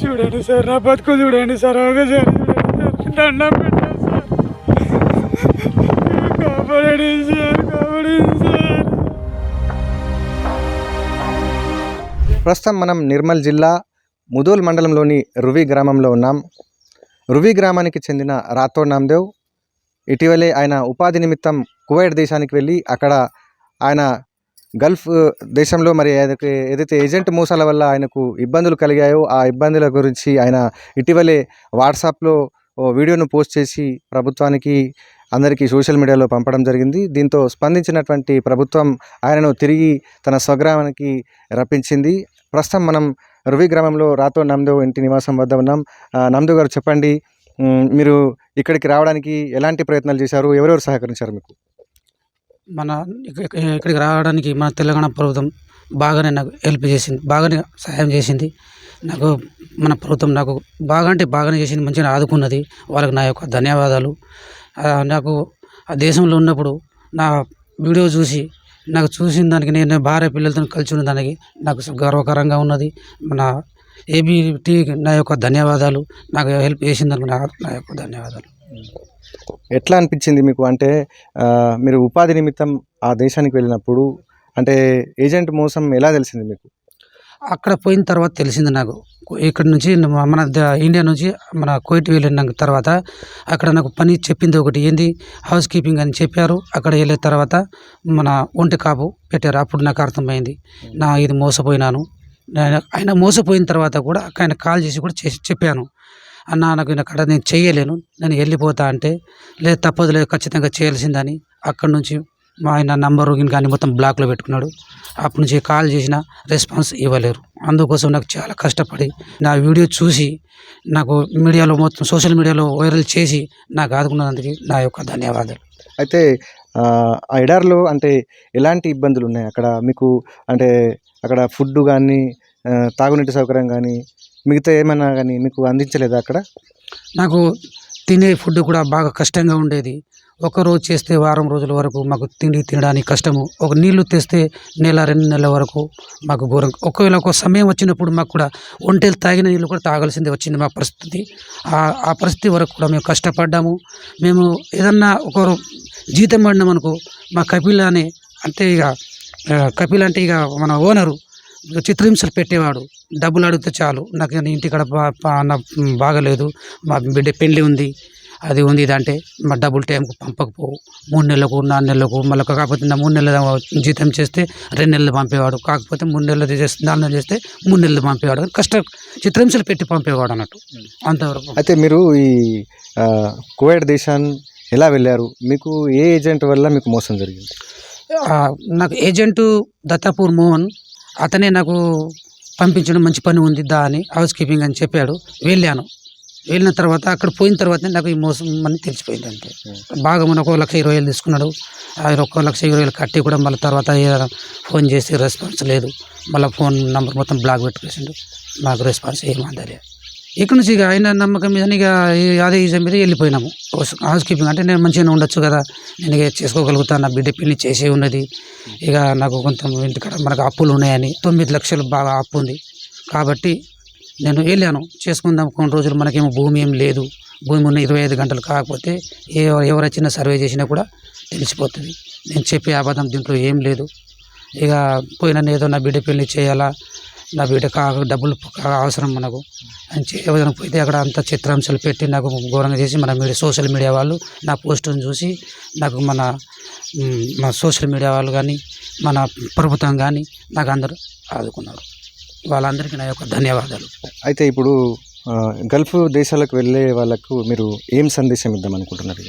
చూడండి సార్ నా బతుకు చూడండి సార్ ఒకసారి చూడండి సార్ దండం సార్. కాపాడండి సార్ కాపాడండి సార్. ప్రస్తుతం మనం నిర్మల్ జిల్లా ముదోల్ మండలంలోని రువి గ్రామంలో ఉన్నాం. రువి గ్రామానికి చెందిన రాథోడ్ నామ్దేవ్ ఇటీవలే ఆయన ఉపాధి నిమిత్తం కువైట్ దేశానికి వెళ్ళి అక్కడ ఆయన గల్ఫ్ దేశంలో మరి ఆయనకి ఏదైతే ఏజెంట్ మోసాల వల్ల ఆయనకు ఇబ్బందులు కలిగాయో ఆ ఇబ్బందుల గురించి ఆయన ఇటీవలే వాట్సాప్లో వీడియోను పోస్ట్ చేసి ప్రభుత్వానికి అందరికీ సోషల్ మీడియాలో పంపడం జరిగింది. దీంతో స్పందించినటువంటి ప్రభుత్వం ఆయనను తిరిగి తన స్వగ్రామానికి రప్పించింది. ప్రస్తుతం మనం రువి గ్రామంలో రాతో నమ్దేవ్ ఇంటి నివాసం వద్ద ఉన్నాం. ఆ, నమ్దేవ్ గారు చెప్పండి. మీరు ఇక్కడికి రావడానికి ఎలాంటి ప్రయత్నాలు చేశారు? ఎవరెవరు సహకరించారు మీకు? మన ఇక్కడికి రావడానికి మన తెలంగాణ ప్రభుత్వం బాగానే నాకు హెల్ప్ చేసింది బాగానే సహాయం చేసింది. నాకు మన ప్రభుత్వం నాకు బాగా అంటే బాగానే చేసింది మంచిగా ఆదుకున్నది. వాళ్ళకి నా యొక్క ధన్యవాదాలు. నాకు ఆ దేశంలో ఉన్నప్పుడు నా వీడియో చూసి నాకు చూసిన దానికి నేను భార్య పిల్లలతో కలిసి ఉన్న దానికి నాకు గర్వకరంగా ఉన్నది. మన ఏబిటి నా యొక్క ధన్యవాదాలు. నాకు హెల్ప్ చేసిందానికి నా నా యొక్క ధన్యవాదాలు. ఎట్లా అనిపించింది మీకు? అంటే మీరు ఉపాధి నిమిత్తం ఆ దేశానికి వెళ్ళినప్పుడు అంటే ఏజెంట్ మోసం ఎలా తెలిసింది మీకు? అక్కడ పోయిన తర్వాత తెలిసింది నాకు. ఇక్కడ నుంచి మన ఇండియా నుంచి మన కోయిట్ వెళ్ళిన తర్వాత అక్కడ నాకు పని చెప్పింది ఒకటి. ఏంది? హౌస్ కీపింగ్ అని చెప్పారు. అక్కడ వెళ్ళిన తర్వాత మన ఒంటి కాపు పెట్టారు. అప్పుడు నాకు అర్థమైంది. నా ఇది మోసపోయినాను. నేను- ఆయన మోసపోయిన తర్వాత కూడా ఆయన కాల్ చేసి కూడా చేసి చెప్పాను. అన్న నాకు అక్కడ నేను చేయలేను. నేను వెళ్ళిపోతా అంటే లేదు తప్పదు లేదు ఖచ్చితంగా చేయాల్సిందని. అక్కడి నుంచి మా ఆయన నంబరు కానీ మొత్తం బ్లాక్లో పెట్టుకున్నాడు. అప్పటి నుంచి కాల్ చేసినా రెస్పాన్స్ ఇవ్వలేరు. అందుకోసం నాకు చాలా కష్టపడి నా వీడియో చూసి నాకు మీడియాలో మొత్తం సోషల్ మీడియాలో వైరల్ చేసి నాకు ఆదుకున్నందుకు నా యొక్క ధన్యవాదాలు. అయితే ఆ, ఎడార్లో అంటే ఎలాంటి ఇబ్బందులు ఉన్నాయి? అక్కడ మీకు అంటే అక్కడ ఫుడ్ కానీ తాగునీటి సౌకర్యం కానీ మిగతా ఏమైనా కానీ మీకు అందించలేదా అక్కడ? నాకు తినే ఫుడ్ కూడా బాగా కష్టంగా ఉండేది. ఒక రోజు చేస్తే వారం రోజుల వరకు మాకు తిండి తినడానికి కష్టము. ఒక నీళ్ళు తెస్తే నెల రెండు నెలల వరకు మాకు ఘోరం. ఒకవేళ ఒక సమయం వచ్చినప్పుడు మాకు కూడా ఒంటెలు తాగిన నీళ్ళు కూడా తాగాల్సిందే వచ్చింది మా పరిస్థితి. ఆ పరిస్థితి వరకు కూడా మేము కష్టపడ్డాము. మేము ఏదన్నా ఒక జీతం పడినాం అనుకో మా కపిల్ అనే అంటే ఇక కపిల్ అంటే ఇక మన ఓనరు. చిత్రహింసలు పెట్టేవాడు. డబ్బులు అడిగితే చాలు. నాకు ఇంటికాడ బాగలేదు. మా బిడ్డ పెళ్ళి ఉంది. అది ఉంది ఇది అంటే మా డబ్బులు టైంకు పంపకపోవు. మూడు నెలలకు నాలుగు నెలలకు మళ్ళీ కాకపోతే నా మూడు నెలల జీతం చేస్తే రెండు నెలలు పంపేవాడు. కాకపోతే మూడు నెలలు చేస్తే నాలుగు నెలలు చేస్తే మూడు నెలలు పంపేవాడు. కష్ట చిత్రహింసలు పెట్టి పంపేవాడు అన్నట్టు. అంతవరకు. అయితే మీరు ఈ కువైట్ దేశాన్ని ఎలా వెళ్ళారు? మీకు ఏ ఏజెంట్ వల్ల మీకు మోసం జరిగింది? నాకు ఏజెంటు దత్తాపూర్ మోహన్ అతనే నాకు పంపించడం మంచి పని ఉంది దా అని హౌస్ కీపింగ్ అని చెప్పాడు. వెళ్ళాను. వెళ్ళిన తర్వాత అక్కడ పోయిన తర్వాత నాకు ఈ మోసం అని తెలిసిపోయింది అంతే బాగా మన ఒక లక్ష ఇరవై వేలు తీసుకున్నాడు. ఆ ఒక్క లక్ష ఇరవై వేలు కట్టి కూడా మళ్ళీ తర్వాత ఫోన్ చేసి రెస్పాన్స్ లేదు. మళ్ళీ ఫోన్ నెంబర్ మొత్తం బ్లాక్ పెట్టేసిండు. నాకు రెస్పాన్స్ ఏం అందలే ఇక్కడ నుంచి ఇక ఆయన నమ్మకం మీద ఇక అదే ఈజీ మీద వెళ్ళిపోయినాము. హౌస్ కీపింగ్ అంటే నేను మంచిగానే ఉండొచ్చు కదా. నేను ఇక చేసుకోగలుగుతాను నా బిడ్డ పెళ్ళి చేసే ఉన్నది. ఇక నాకు కొంత ఇంటికాడ మనకు అప్పులు ఉన్నాయని తొమ్మిది లక్షలు బాగా అప్పు ఉంది. కాబట్టి నేను వెళ్ళాను. చేసుకుందాం కొన్ని రోజులు మనకేమో భూమి ఏం లేదు. భూమి ఉన్న ఇరవై ఐదు గంటలు కాకపోతే ఏ ఎవరు సర్వే చేసినా కూడా తెలిసిపోతుంది. నేను చెప్పే అబద్ధం దీంట్లో ఏం లేదు. ఇక పోయిన ఏదో నా బిడ్డ పెళ్ళి చేయాలా? నా బిడ్డ కా డబ్బులు అవసరం మనకు. అని చేయడానికి పోతే అక్కడ అంతా చిత్రాంశాలు పెట్టి నాకు ఘోరంగా చేసి మన మీడియా సోషల్ మీడియా వాళ్ళు నా పోస్టును చూసి నాకు మన మన సోషల్ మీడియా వాళ్ళు కానీ మన ప్రభుత్వం కానీ నాకు అందరూ ఆదుకున్నారు. వాళ్ళందరికీ నా యొక్క ధన్యవాదాలు. అయితే ఇప్పుడు గల్ఫ్ దేశాలకు వెళ్ళే వాళ్ళకు మీరు ఏం సందేశం ఇద్దాం అనుకుంటున్నారు?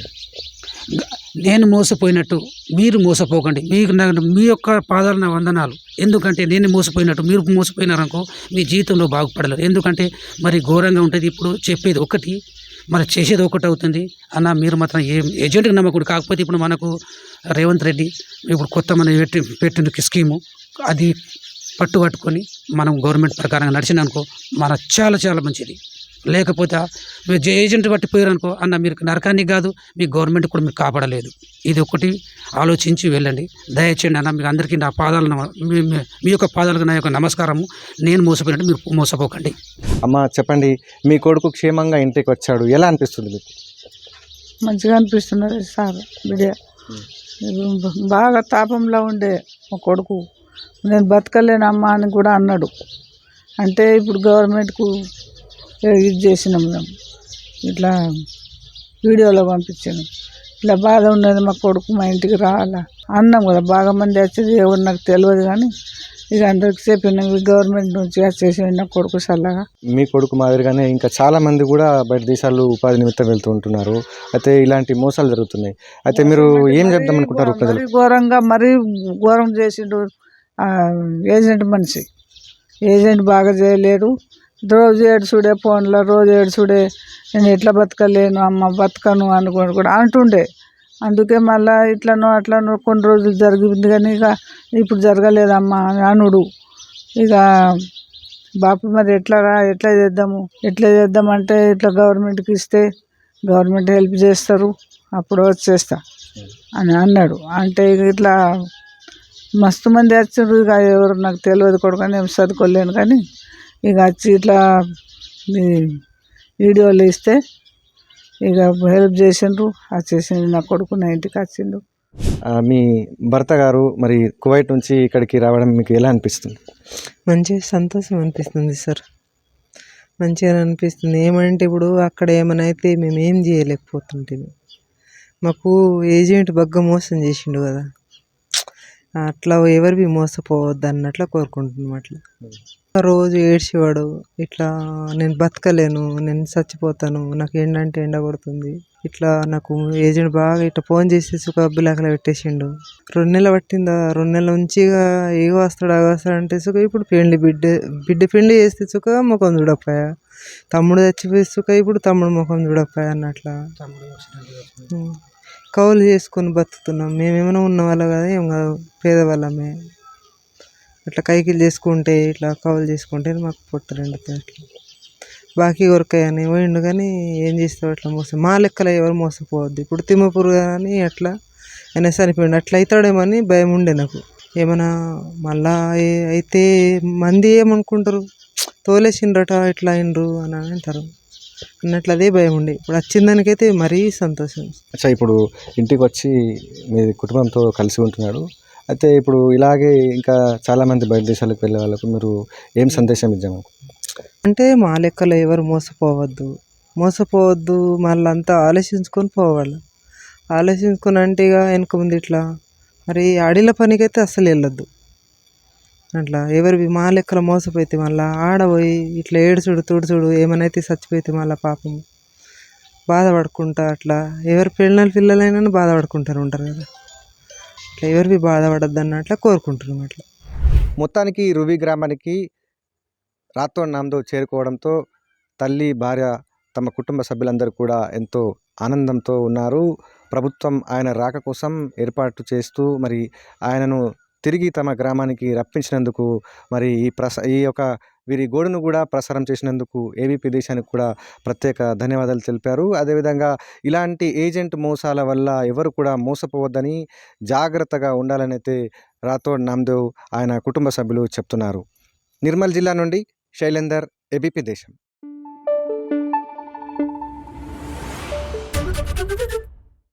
నేను మోసపోయినట్టు మీరు మోసపోకండి. మీకు మీ యొక్క పాదాలు నా వందనాలు. ఎందుకంటే నేను మోసపోయినట్టు మీరు మోసపోయినారనుకో మీ జీవితంలో బాగుపడలేరు ఎందుకంటే మరి ఘోరంగా ఉంటుంది ఇప్పుడు చెప్పేది ఒకటి మరి చేసేది ఒకటి అవుతుంది. అన్న మీరు మాత్రం ఏం ఏజెంట్కి నమ్మకూడదు. కాకపోతే ఇప్పుడు మనకు రేవంత్ రెడ్డి ఇప్పుడు కొత్త మన పెట్టి పెట్టిన స్కీము అది పట్టు పట్టుకొని మనం గవర్నమెంట్ ప్రకారంగా నడిచిన అనుకో మన చాలా చాలా మంచిది. లేకపోతే మీరు జే- ఏజెంట్ బట్టి పోయారు అనుకో అన్న మీరు నరకానికి కాదు మీ గవర్నమెంట్ కూడా మీరు కాపాడలేదు. ఇది ఒకటి. ఆలోచించి వెళ్ళండి. దయచేయండి అన్న మీకు అందరికీ నా పాదాలు మీ యొక్క పాదాలకు నా యొక్క నమస్కారము. నేను మోసపోయినట్టు మీరు మోసపోకండి. అమ్మ చెప్పండి. మీ కొడుకు క్షేమంగా ఇంటికి వచ్చాడు. ఎలా అనిపిస్తుంది మీకు? మంచిగా అనిపిస్తున్నది సార్ బిడ్డ. బాగా తాపంలో ఉండే మా కొడుకు. నేను బతకలేనమ్మా అని కూడా అన్నాడు. అంటే ఇప్పుడు గవర్నమెంట్కు ఇది చేసినాం మేము. ఇట్లా వీడియోలో పంపించాను. ఇట్లా బాధ ఉన్నది మా కొడుకు మా ఇంటికి రావాలా? అన్నాం కదా బాగా మంది వచ్చేది ఎవరు నాకు తెలియదు కానీ ఇక అందరికి చెప్పినాం గవర్నమెంట్ నుంచి వచ్చేసి నా కొడుకు చల్లగా. మీ కొడుకు మాదిరిగానే ఇంకా చాలా మంది కూడా బయట దేశాలు ఉపాధి నిమిత్తం వెళ్తూ ఉంటున్నారు. అయితే ఇలాంటి మోసాలు జరుగుతున్నాయి. అయితే మీరు ఏం చెప్దాం అనుకుంటారు ప్రజలు? ఘోరంగా మరీ ఘోరం చేసిండు ఏజెంట్ మనిషి. ఏజెంట్ బాగా చేయలేడు రోజు ఏడుచుడే ఫోన్లో రోజు ఏడుచుడే నేను ఎట్లా బతకలేను అమ్మ బతకను అనుకోని కూడా అంటుండే. అందుకే మళ్ళా ఇట్లనో అట్లనో కొన్ని రోజులు జరిగింది కానీ ఇక ఇప్పుడు జరగలేదమ్మా అని అనుడు. ఇక బాపు మరి ఎట్లా రా ఎట్లా చేద్దాము ఎట్లా చేద్దామంటే ఇట్లా గవర్నమెంట్కి ఇస్తే గవర్నమెంట్ హెల్ప్ చేస్తారు అప్పుడు వచ్చేస్తా అని అన్నాడు. అంటే ఇక ఇట్లా మస్తు మంది వచ్చారు ఇక ఎవరు నాకు తెలియదు కొడుకు నేను చదువుకోలేను కానీ ఇక వచ్చి ఇట్లా ఈ వీడియోలు ఇస్తే ఇక హెల్ప్ చేసిండ్రు. వచ్చేసిండు నా కొడుకు నా ఇంటికి వచ్చిండు. మీ భర్త గారు మరి కువైట్ నుంచి ఇక్కడికి రావడం మీకు ఎలా అనిపిస్తుంది? మంచిగా సంతోషం అనిపిస్తుంది సార్. మంచిగా అనిపిస్తుంది. ఏమంటే ఇప్పుడు అక్కడ ఏమైనా అయితే మేము ఏం చేయలేకపోతుంటాము. మాకు ఏజెంట్ బగ్గ మోసం చేసిండు కదా. అట్లా ఎవరివి మోసపోవద్దు అన్నట్లు కోరుకుంటున్నాం అట్లా. రోజు ఏడ్చేవాడు. ఇట్లా నేను బతకలేను నేను చచ్చిపోతాను నాకు ఏంటంటే ఎండ కొడుతుంది. ఇట్లా నాకు ఏజెంట్ బాగా ఇట్లా ఫోన్ చేసేసి ఒక అబ్బిలాకలా పెట్టేసిండు. రెండు నెలలు పట్టిందా? రెండు నెలల నుంచి ఇక ఏగో వస్తాడు ఆగ వస్తాడు అంటే సుఖ ఇప్పుడు పెండ్లి బిడ్డ బిడ్డ పెండ్లి చేస్తే సుఖ ముఖం చూడకపోయా. తమ్ముడు చచ్చిపోయి సుఖ ఇప్పుడు తమ్ముడు ముఖం చూడకపోయా అన్నట్లా. కౌలు చేసుకొని బతుకుతున్నాం. మేమేమైనా ఉన్న వాళ్ళం కదా ఏం కాదు. పేదవాళ్ళమే. అట్లా కైకిలు చేసుకుంటే ఇట్లా కౌలు చేసుకుంటే మాకు పొట్టరండి అట్లా. బాకీ కొరకాయని పోయిండు కానీ ఏం చేస్తావు అట్లా మోసం. మా లెక్కలో ఎవరు మోసపోవద్దు. ఇప్పుడు తిమ్మపూర్ కానీ అట్లా అయినా చనిపోయిండు అట్లా అవుతాడేమో అని భయం ఉండే నాకు. ఏమైనా మళ్ళా అయితే మంది ఏమనుకుంటారు? తోలేసిండ్రట ఇట్లా అయిండ్రు అని అంటారు. అన్నట్లు అదే భయం ఉండే. ఇప్పుడు వచ్చిన దానికైతే మరీ సంతోషం. అచ్చా ఇప్పుడు ఇంటికి వచ్చి మీ కుటుంబంతో కలిసి ఉంటున్నాడు. అయితే ఇప్పుడు ఇలాగే ఇంకా చాలామంది బయట దేశాలకు వెళ్ళే వాళ్ళకు మీరు ఏం సందేశం ఇద్దాము అంటే మా లెక్కలో ఎవరు మోసపోవద్దు. మోసపోవద్దు మళ్ళీ అంతా ఆలోచించుకొని పోవాలి. ఆలోచించుకొని అంటే ఇక వెనక ముందు ఇట్లా మరి ఆడిల పనికైతే అస్సలు వెళ్ళొద్దు. అట్లా ఎవరివి మా లెక్కలు మోసపోతే మళ్ళీ ఆడపోయి ఇట్లా ఏడుచుడు తుడుచుడు ఏమైనా చచ్చిపోతే మళ్ళీ పాపం. బాధపడుకుంటా అట్లా ఎవరి పిల్లల పిల్లలైనా బాధపడుకుంటారు ఉంటారు కదా. ఎవరివి బాధపడద్దు అన్నట్లా కోరుకుంటున్నాం అట్లా. మొత్తానికి రువి గ్రామానికి రాతో నామ్దో చేరుకోవడంతో తల్లి భార్య తమ కుటుంబ సభ్యులందరూ కూడా ఎంతో ఆనందంతో ఉన్నారు. ప్రభుత్వం ఆయన రాక కోసం ఏర్పాటు చేస్తూ మరి ఆయనను తిరిగి తమ గ్రామానికి రప్పించినందుకు మరి ఈ ప్రస ఈ యొక్క వీరి గోడును కూడా ప్రసారం చేసినందుకు ఏబీపీ దేశానికి కూడా ప్రత్యేక ధన్యవాదాలు తెలిపారు. అదేవిధంగా ఇలాంటి ఏజెంట్ మోసాల వల్ల ఎవరు కూడా మోసపోవద్దని జాగ్రత్తగా ఉండాలని అయితే రాథోడ్ నామ్దేవ్ ఆయన కుటుంబ సభ్యులు చెప్తున్నారు. నిర్మల్ జిల్లా నుండి శైలేందర్ ఏబీపీ దేశం.